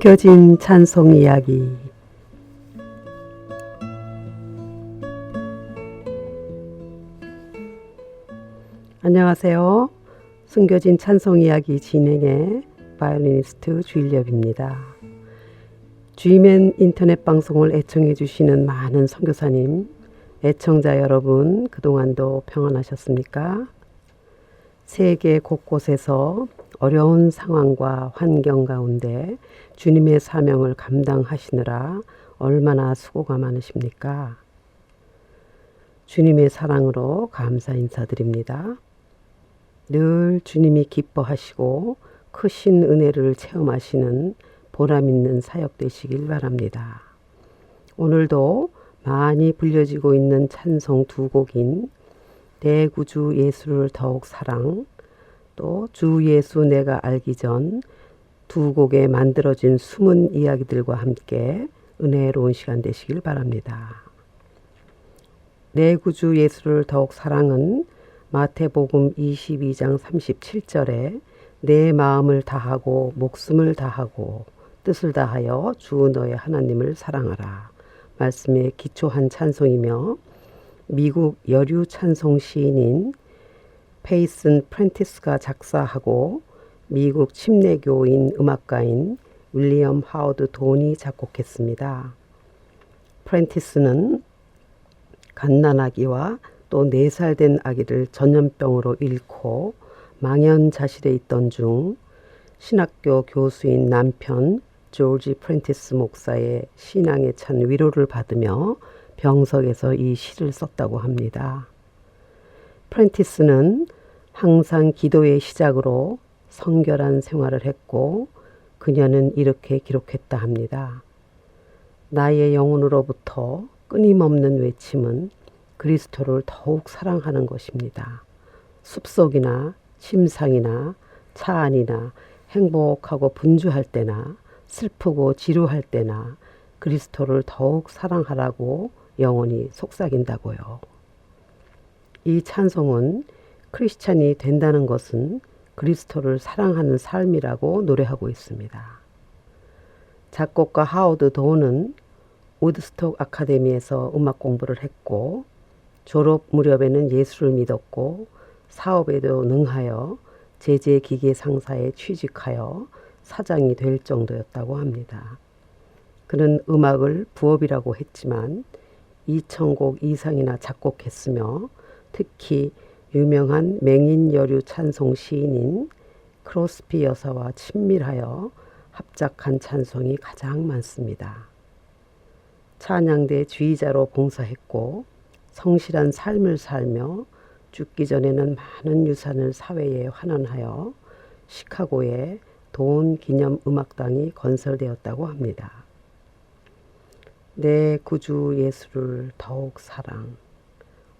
숨겨진 찬송 이야기 안녕하세요. 숨겨진 찬송 이야기 진행의 바이올리니스트 주일엽입니다. 주이맨 인터넷 방송을 애청해 주시는 많은 선교사님, 애청자 여러분 그동안도 평안하셨습니까? 세계 곳곳에서 어려운 상황과 환경 가운데 주님의 사명을 감당하시느라 얼마나 수고가 많으십니까? 주님의 사랑으로 감사 인사드립니다. 늘 주님이 기뻐하시고 크신 은혜를 체험하시는 보람 있는 사역 되시길 바랍니다. 오늘도 많이 불려지고 있는 찬송 두 곡인 내 구주 예수를 더욱 사랑 또 주 예수 내가 알기 전 두 곡에 만들어진 숨은 이야기들과 함께 은혜로운 시간 되시길 바랍니다. 내 구주 예수를 더욱 사랑은 마태복음 22장 37절에 내 마음을 다하고 목숨을 다하고 뜻을 다하여 주 너의 하나님을 사랑하라. 말씀에 기초한 찬송이며 미국 여류 찬송 시인인 페이슨 프렌티스가 작사하고 미국 침례교인 음악가인 윌리엄 하워드 돈이 작곡했습니다. 프렌티스는 갓난아기와 또네살된 아기를 전염병으로 잃고 망연자실에 있던 중 신학교 교수인 남편 조지 프렌티스 목사의 신앙에 찬 위로를 받으며 병석에서 이 시를 썼다고 합니다. 프렌티스는 항상 기도의 시작으로 성결한 생활을 했고 그녀는 이렇게 기록했다 합니다. 나의 영혼으로부터 끊임없는 외침은 그리스도를 더욱 사랑하는 것입니다. 숲속이나 침상이나 차 안이나 행복하고 분주할 때나 슬프고 지루할 때나 그리스도를 더욱 사랑하라고 영혼이 속삭인다고요. 이 찬송은 크리스찬이 된다는 것은 그리스도를 사랑하는 삶이라고 노래하고 있습니다. 작곡가 하워드 도는 우드스톡 아카데미에서 음악 공부를 했고 졸업 무렵에는 예수를 믿었고 사업에도 능하여 제재 기계 상사에 취직하여 사장이 될 정도였다고 합니다. 그는 음악을 부업이라고 했지만 2천곡 이상이나 작곡했으며 특히 유명한 맹인 여류 찬송 시인인 크로스피 여사와 친밀하여 합작한 찬송이 가장 많습니다. 찬양대 주의자로 봉사했고 성실한 삶을 살며 죽기 전에는 많은 유산을 사회에 환원하여 시카고에 돈 기념 음악당이 건설되었다고 합니다. 내 구주 예수를 더욱 사랑,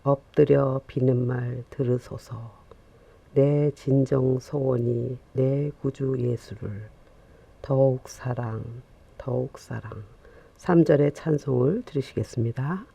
엎드려 비는 말 들으소서, 내 진정 소원이 내 구주 예수를 더욱 사랑, 더욱 사랑. 3절의 찬송을 들으시겠습니다.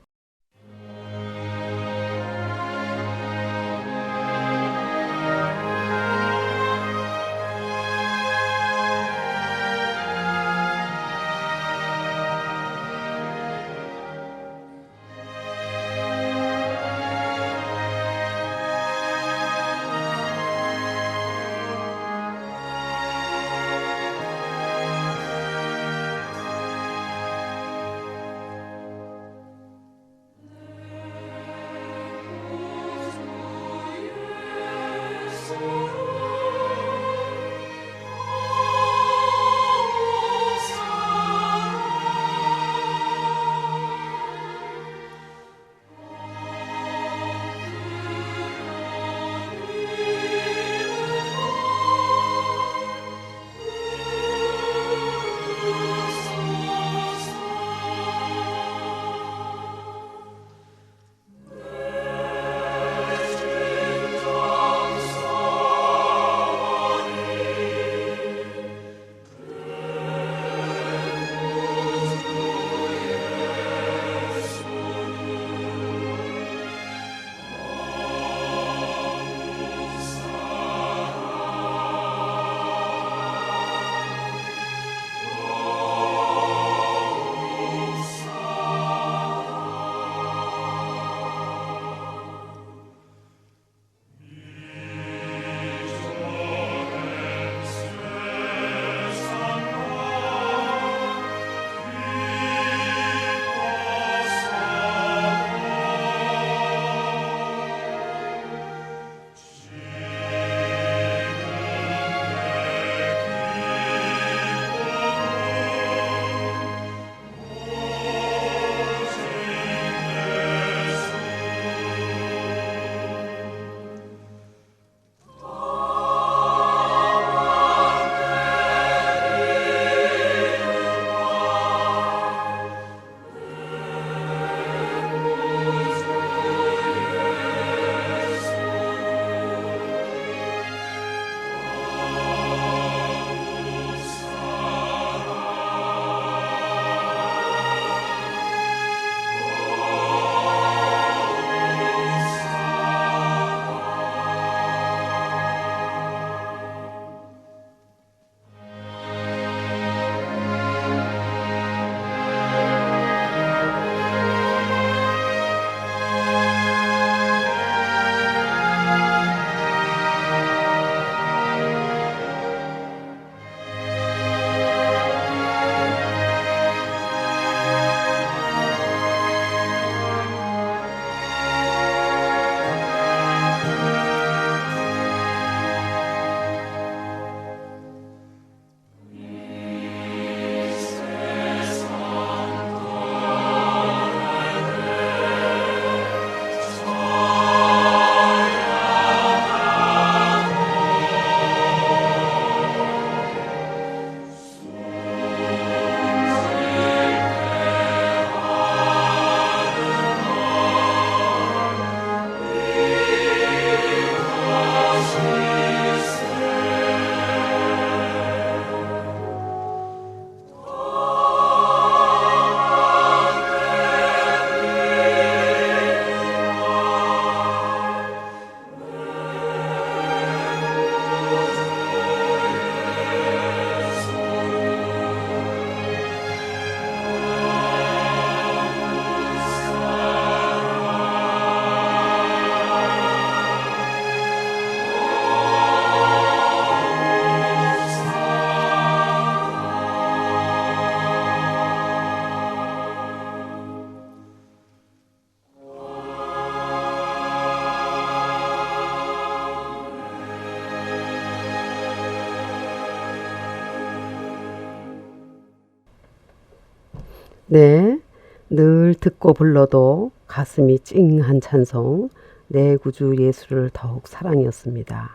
네, 늘 듣고 불러도 가슴이 찡한 찬송, 내 구주 예수를 더욱 사랑이었습니다.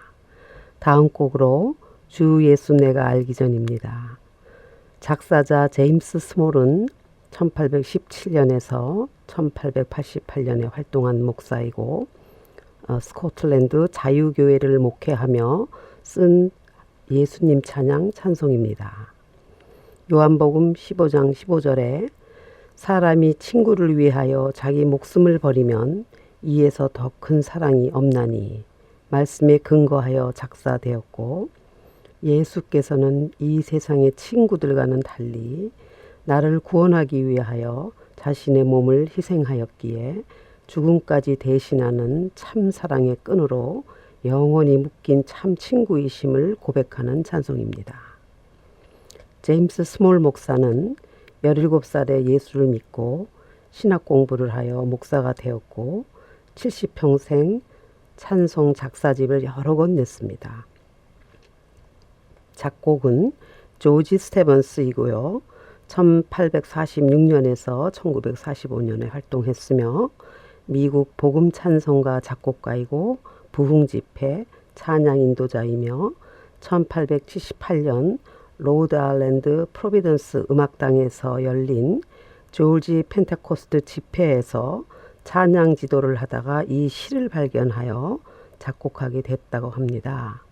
다음 곡으로 주 예수 내가 알기 전입니다. 작사자 제임스 스몰은 1817년에서 1888년에 활동한 목사이고 어, 스코틀랜드 자유교회를 목회하며 쓴 예수님 찬양 찬송입니다. 요한복음 15장 15절에 사람이 친구를 위하여 자기 목숨을 버리면 이에서 더 큰 사랑이 없나니 말씀에 근거하여 작사되었고 예수께서는 이 세상의 친구들과는 달리 나를 구원하기 위하여 자신의 몸을 희생하였기에 죽음까지 대신하는 참 사랑의 끈으로 영원히 묶인 참 친구이심을 고백하는 찬송입니다. 제임스 스몰 목사는 17살에 예수를 믿고 신학 공부를 하여 목사가 되었고 70평생 찬송 작사집을 여러 권 냈습니다. 작곡은 조지 스테번스이고요. 1846년에서 1945년에 활동했으며 미국 복음 찬송가 작곡가이고 부흥 집회 찬양 인도자이며 1878년 로드 아일랜드 프로비던스 음악당에서 열린 조지 펜테코스트 집회에서 찬양 지도를 하다가 이 시를 발견하여 작곡하게 됐다고 합니다.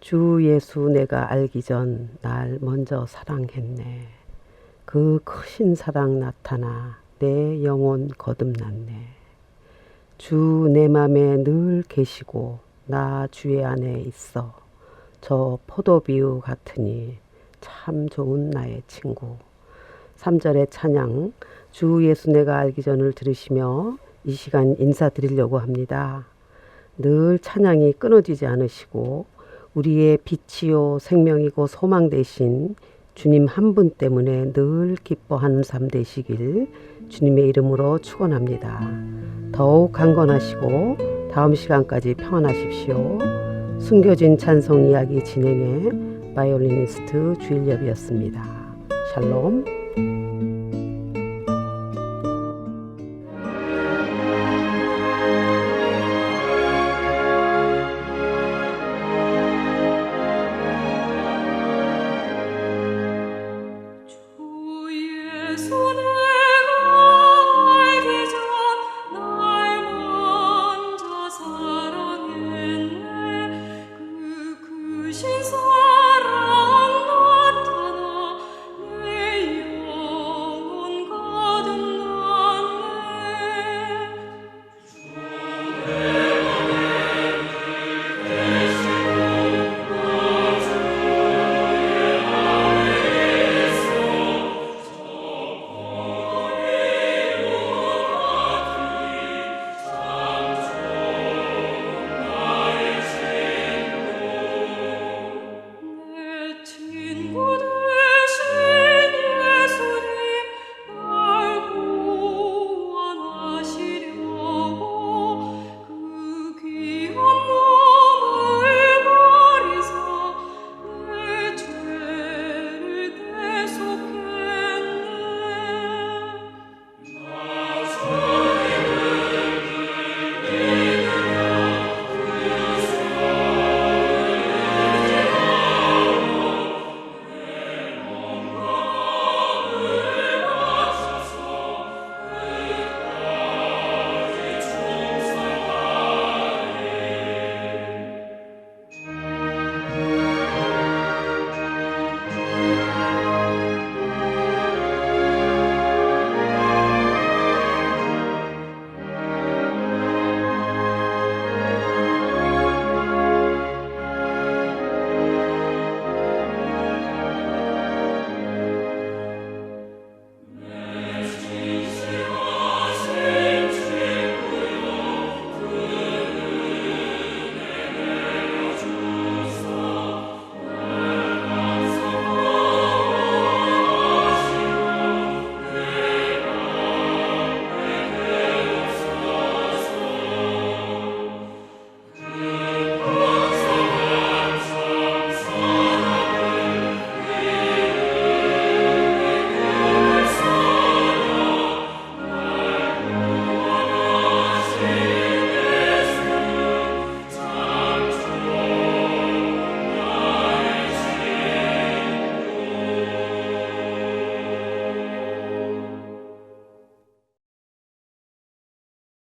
주 예수 내가 알기 전 날 먼저 사랑했네. 그 크신 사랑 나타나 내 영혼 거듭났네. 주 내 맘에 늘 계시고 나 주의 안에 있어. 저 포도비유 같으니 참 좋은 나의 친구. 3절의 찬양 주 예수 내가 알기 전을 들으시며 이 시간 인사드리려고 합니다. 늘 찬양이 끊어지지 않으시고 우리의 빛이요 생명이고 소망 되신 주님 한 분 때문에 늘 기뻐하는 삶 되시길 주님의 이름으로 축원합니다. 더욱 강건하시고 다음 시간까지 평안하십시오. 숨겨진 찬송 이야기 진행의 바이올리니스트 주일엽이었습니다. 샬롬.